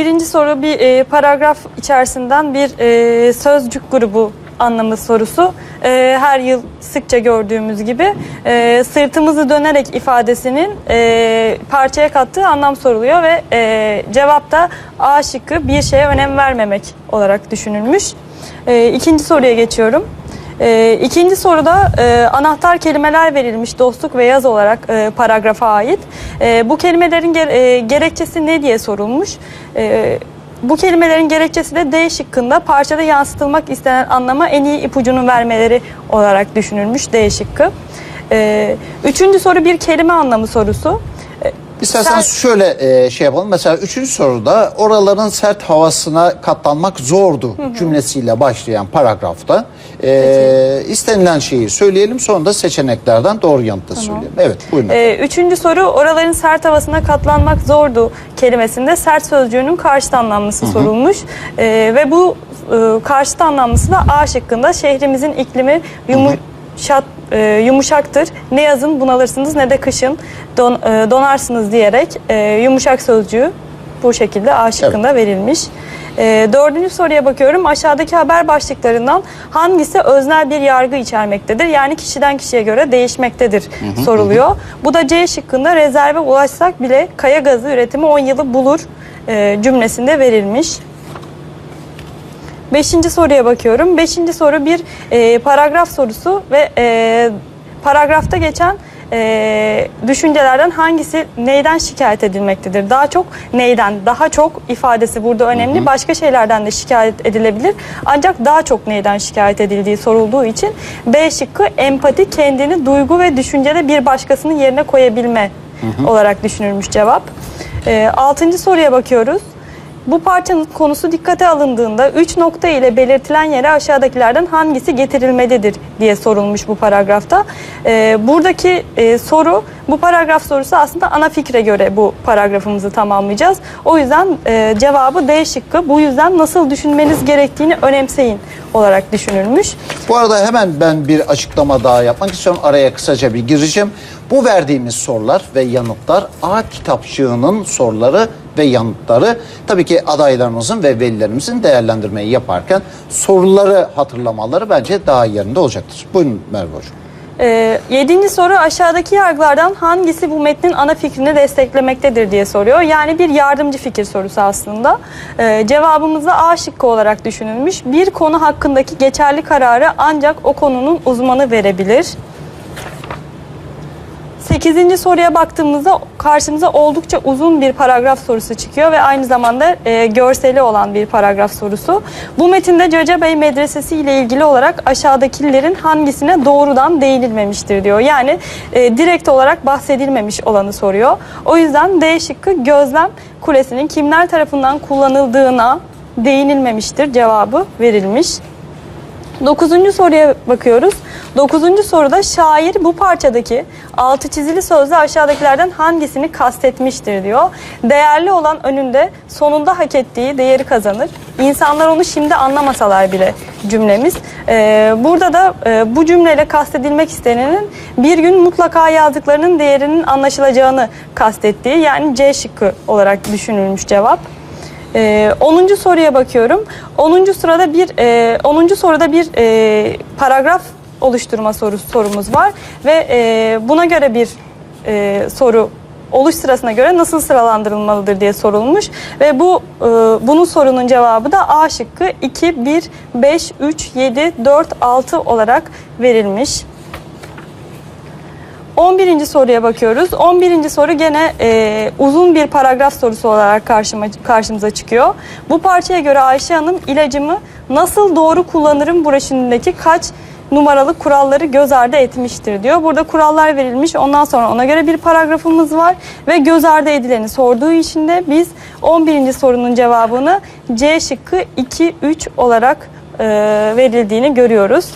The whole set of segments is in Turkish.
birinci soru bir e, paragraf içerisinden bir e, sözcük grubu anlamı sorusu. E, her yıl sıkça gördüğümüz gibi e, sırtımızı dönerek ifadesinin e, parçaya kattığı anlam soruluyor ve e, cevap da A şıkkı bir şeye önem vermemek olarak düşünülmüş. E, ikinci soruya geçiyorum. E, ikinci soruda e, anahtar kelimeler verilmiş dostluk ve yaz olarak e, paragrafa ait. E, bu kelimelerin ger- e, gerekçesi ne diye sorulmuş. E, bu kelimelerin gerekçesi de D şıkkında parçada yansıtılmak istenen anlama en iyi ipucunu vermeleri olarak düşünülmüş D şıkkı. E, üçüncü soru bir kelime anlamı sorusu. E, İsterseniz sen- şöyle e, şey yapalım. Mesela üçüncü soruda oraların sert havasına katlanmak zordu cümlesiyle başlayan paragrafta e, istenilen şeyi söyleyelim. Sonra da seçeneklerden doğru yanıtı söyleyelim. Evet buyurun. Ee, üçüncü soru oraların sert havasına katlanmak zordu kelimesinde sert sözcüğünün karşıt anlamlısı sorulmuş. Ee, ve bu e, karşıt anlamlısı da A şıkkında şehrimizin iklimi yumuşat, e, yumuşaktır. Ne yazın bunalırsınız ne de kışın don, e, donarsınız diyerek e, yumuşak sözcüğü bu şekilde A şıkkında verilmiş. Ee, dördüncü soruya bakıyorum. Aşağıdaki haber başlıklarından hangisi öznel bir yargı içermektedir? Yani kişiden kişiye göre değişmektedir soruluyor. Bu da C şıkkında rezerve ulaşsak bile kaya gazı üretimi 10 yılı bulur e, cümlesinde verilmiş. Beşinci soruya bakıyorum. Beşinci soru bir e, paragraf sorusu ve e, paragrafta geçen e, düşüncelerden hangisi neyden şikayet edilmektedir? Daha çok neyden, daha çok ifadesi burada önemli. Başka şeylerden de şikayet edilebilir. Ancak daha çok neyden şikayet edildiği sorulduğu için B şıkkı empati kendini duygu ve düşüncede bir başkasının yerine koyabilme olarak düşünülmüş cevap. E, altıncı soruya bakıyoruz. Bu parçanın konusu dikkate alındığında 3 nokta ile belirtilen yere aşağıdakilerden hangisi getirilmelidir diye sorulmuş bu paragrafta. Ee, buradaki e, soru, bu paragraf sorusu aslında ana fikre göre bu paragrafımızı tamamlayacağız. O yüzden e, cevabı D şıkkı. Bu yüzden nasıl düşünmeniz gerektiğini önemseyin olarak düşünülmüş. Bu arada hemen ben bir açıklama daha yapmak istiyorum. Araya kısaca bir gireceğim. Bu verdiğimiz sorular ve yanıtlar A kitapçığının soruları ve yanıtları. Tabii ki adaylarımızın ve velilerimizin değerlendirmeyi yaparken soruları hatırlamaları bence daha yerinde olacaktır. Buyurun Merve Hocam. Ee, yedinci soru aşağıdaki yargılardan hangisi bu metnin ana fikrini desteklemektedir diye soruyor. Yani bir yardımcı fikir sorusu aslında. Ee, cevabımızda A şıkkı olarak düşünülmüş. Bir konu hakkındaki geçerli kararı ancak o konunun uzmanı verebilir. Sekizinci soruya baktığımızda karşımıza oldukça uzun bir paragraf sorusu çıkıyor ve aynı zamanda e, görseli olan bir paragraf sorusu. Bu metinde Caca Bey Medresesi ile ilgili olarak aşağıdakilerin hangisine doğrudan değinilmemiştir diyor. Yani e, direkt olarak bahsedilmemiş olanı soruyor. O yüzden D şıkkı gözlem kulesinin kimler tarafından kullanıldığına değinilmemiştir cevabı verilmiş. Dokuzuncu soruya bakıyoruz. Dokuzuncu soruda şair bu parçadaki altı çizili sözle aşağıdakilerden hangisini kastetmiştir diyor. Değerli olan önünde sonunda hak ettiği değeri kazanır. İnsanlar onu şimdi anlamasalar bile cümlemiz. Ee, burada da e, bu cümleyle kastedilmek istenenin bir gün mutlaka yazdıklarının değerinin anlaşılacağını kastettiği yani C şıkkı olarak düşünülmüş cevap. Ee, 10. soruya bakıyorum. 10. sırada bir e, 10. soruda bir e, paragraf oluşturma sorusu sorumuz var ve e, buna göre bir e, soru oluş sırasına göre nasıl sıralandırılmalıdır diye sorulmuş ve bu e, bunun sorunun cevabı da A şıkkı 2 1 5 3 7 4 6 olarak verilmiş. 11. soruya bakıyoruz. 11. soru gene e, uzun bir paragraf sorusu olarak karşıma, karşımıza çıkıyor. Bu parçaya göre Ayşe Hanım ilacımı nasıl doğru kullanırım broşüründeki kaç numaralı kuralları göz ardı etmiştir diyor. Burada kurallar verilmiş. Ondan sonra ona göre bir paragrafımız var ve göz ardı edileni sorduğu için de biz 11. sorunun cevabını C şıkkı 2 3 olarak e, verildiğini görüyoruz.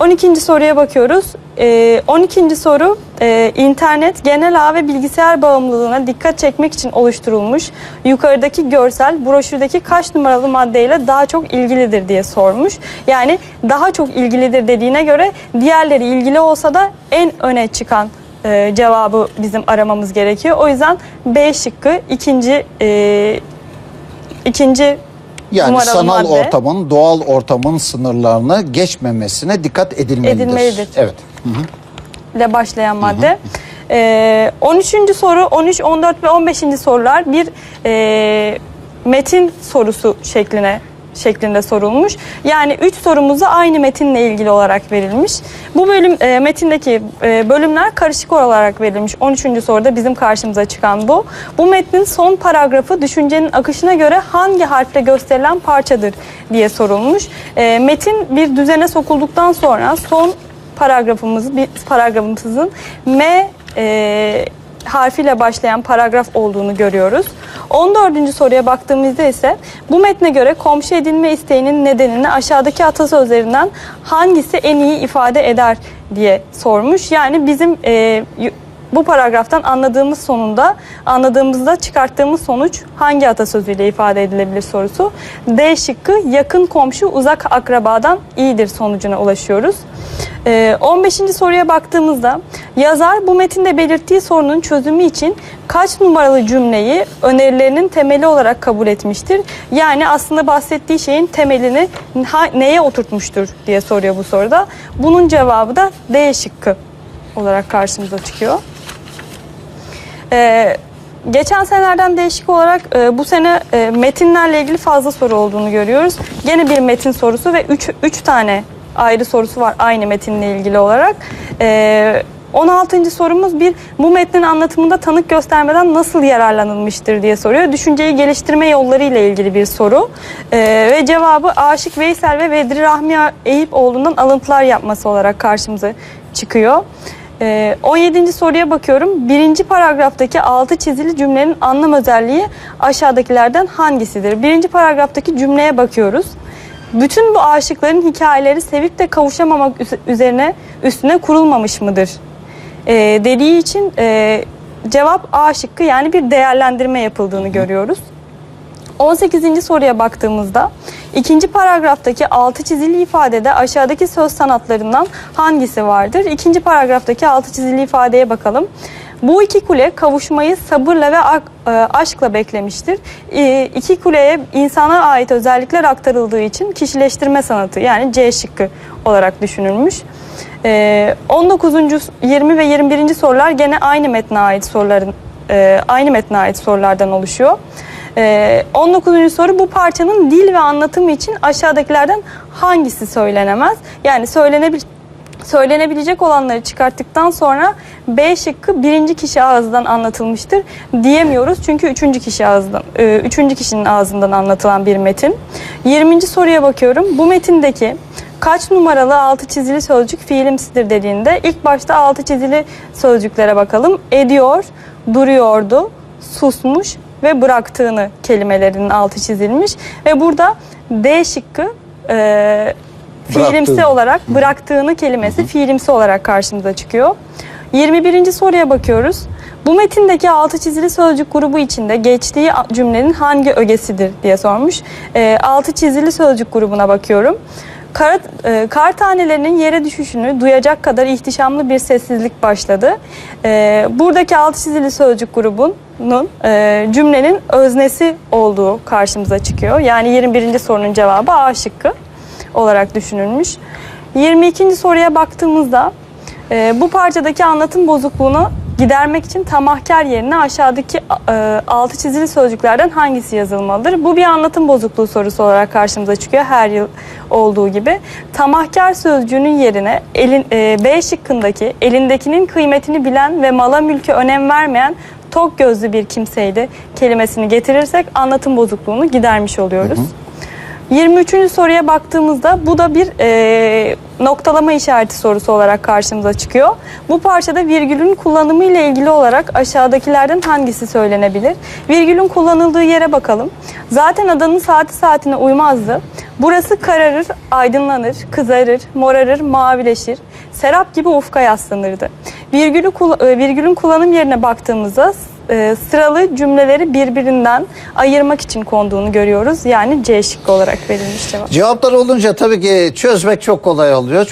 12. soruya bakıyoruz. Ee, 12. soru e, internet genel ağ ve bilgisayar bağımlılığına dikkat çekmek için oluşturulmuş. Yukarıdaki görsel broşürdeki kaç numaralı maddeyle daha çok ilgilidir diye sormuş. Yani daha çok ilgilidir dediğine göre diğerleri ilgili olsa da en öne çıkan e, cevabı bizim aramamız gerekiyor. O yüzden B şıkkı ikinci e, ikinci Yani numaralı sanal madde. ortamın doğal ortamın sınırlarını geçmemesine dikkat edilmelidir. Edilmelidir. Evet. ile başlayan madde. Ee, 13. soru, 13, 14 ve 15. sorular bir e, metin sorusu şekline şeklinde sorulmuş. Yani 3 sorumuz da aynı metinle ilgili olarak verilmiş. Bu bölüm e, metindeki e, bölümler karışık olarak verilmiş. 13. soruda bizim karşımıza çıkan bu. Bu metnin son paragrafı düşüncenin akışına göre hangi harfle gösterilen parçadır diye sorulmuş. E, metin bir düzene sokulduktan sonra son paragrafımız paragrafımızın M e, harfiyle başlayan paragraf olduğunu görüyoruz. 14. soruya baktığımızda ise bu metne göre komşu edinme isteğinin nedenini aşağıdaki atasözlerinden hangisi en iyi ifade eder diye sormuş. Yani bizim e, bu paragraftan anladığımız sonunda anladığımızda çıkarttığımız sonuç hangi atasözüyle ifade edilebilir sorusu. D şıkkı yakın komşu uzak akrabadan iyidir sonucuna ulaşıyoruz. Ee, 15. soruya baktığımızda yazar bu metinde belirttiği sorunun çözümü için kaç numaralı cümleyi önerilerinin temeli olarak kabul etmiştir? Yani aslında bahsettiği şeyin temelini neye oturtmuştur diye soruyor bu soruda. Bunun cevabı da D şıkkı olarak karşımıza çıkıyor. Ee, geçen senelerden değişik olarak e, bu sene e, metinlerle ilgili fazla soru olduğunu görüyoruz. Gene bir metin sorusu ve 3 tane ayrı sorusu var aynı metinle ilgili olarak. Ee, 16. sorumuz bir bu metnin anlatımında tanık göstermeden nasıl yararlanılmıştır diye soruyor. Düşünceyi geliştirme yolları ile ilgili bir soru. Ee, ve cevabı Aşık Veysel ve Vedri Rahmi Eyüpoğlu'ndan alıntılar yapması olarak karşımıza çıkıyor. Ee, 17. soruya bakıyorum. Birinci paragraftaki altı çizili cümlenin anlam özelliği aşağıdakilerden hangisidir? Birinci paragraftaki cümleye bakıyoruz. Bütün bu aşıkların hikayeleri sevip de kavuşamamak üz- üzerine üstüne kurulmamış mıdır? Ee, dediği için e, cevap A şıkkı yani bir değerlendirme yapıldığını görüyoruz. 18. soruya baktığımızda ikinci paragraftaki altı çizili ifadede aşağıdaki söz sanatlarından hangisi vardır? İkinci paragraftaki altı çizili ifadeye bakalım. Bu iki kule kavuşmayı sabırla ve e, aşkla beklemiştir. E, İki kuleye insana ait özellikler aktarıldığı için kişileştirme sanatı yani C şıkkı olarak düşünülmüş. E, 19. 20 ve 21. sorular gene aynı metne ait soruların e, aynı metne ait sorulardan oluşuyor. Ee, 19. soru bu parçanın dil ve anlatımı için aşağıdakilerden hangisi söylenemez? Yani söylenebil söylenebilecek olanları çıkarttıktan sonra B şıkkı birinci kişi ağzından anlatılmıştır diyemiyoruz. Çünkü üçüncü kişi ağzından, e, üçüncü kişinin ağzından anlatılan bir metin. 20. soruya bakıyorum. Bu metindeki kaç numaralı altı çizili sözcük fiilimsidir dediğinde ilk başta altı çizili sözcüklere bakalım. Ediyor, duruyordu, susmuş ve bıraktığını kelimelerinin altı çizilmiş. Ve burada D şıkkı e, fiilimsi olarak bıraktığını kelimesi fiilimsi olarak karşımıza çıkıyor. 21. soruya bakıyoruz. Bu metindeki altı çizili sözcük grubu içinde geçtiği cümlenin hangi ögesidir diye sormuş. E, altı çizili sözcük grubuna bakıyorum. Kar, e, kar tanelerinin yere düşüşünü duyacak kadar ihtişamlı bir sessizlik başladı. E, buradaki altı çizili sözcük grubunun e, cümlenin öznesi olduğu karşımıza çıkıyor. Yani 21. sorunun cevabı A şıkkı olarak düşünülmüş. 22. soruya baktığımızda e, bu parçadaki anlatım bozukluğunu gidermek için tamahkar yerine aşağıdaki e, altı çizili sözcüklerden hangisi yazılmalıdır? Bu bir anlatım bozukluğu sorusu olarak karşımıza çıkıyor her yıl olduğu gibi. Tamahkar sözcüğünün yerine elin, e, B şıkkındaki elindekinin kıymetini bilen ve mala mülke önem vermeyen tok gözlü bir kimseydi kelimesini getirirsek anlatım bozukluğunu gidermiş oluyoruz. 23. soruya baktığımızda bu da bir e, noktalama işareti sorusu olarak karşımıza çıkıyor. Bu parçada virgülün kullanımı ile ilgili olarak aşağıdakilerden hangisi söylenebilir? Virgülün kullanıldığı yere bakalım. Zaten adanın saati saatine uymazdı. Burası kararır, aydınlanır, kızarır, morarır, mavileşir. Serap gibi ufka yaslanırdı. Virgülü, e, virgülün kullanım yerine baktığımızda e, sıralı cümleleri birbirinden ayırmak için konduğunu görüyoruz. Yani C şıkkı olarak verilmiş cevap. Cevaplar olunca tabii ki çözmek çok kolay oluyor.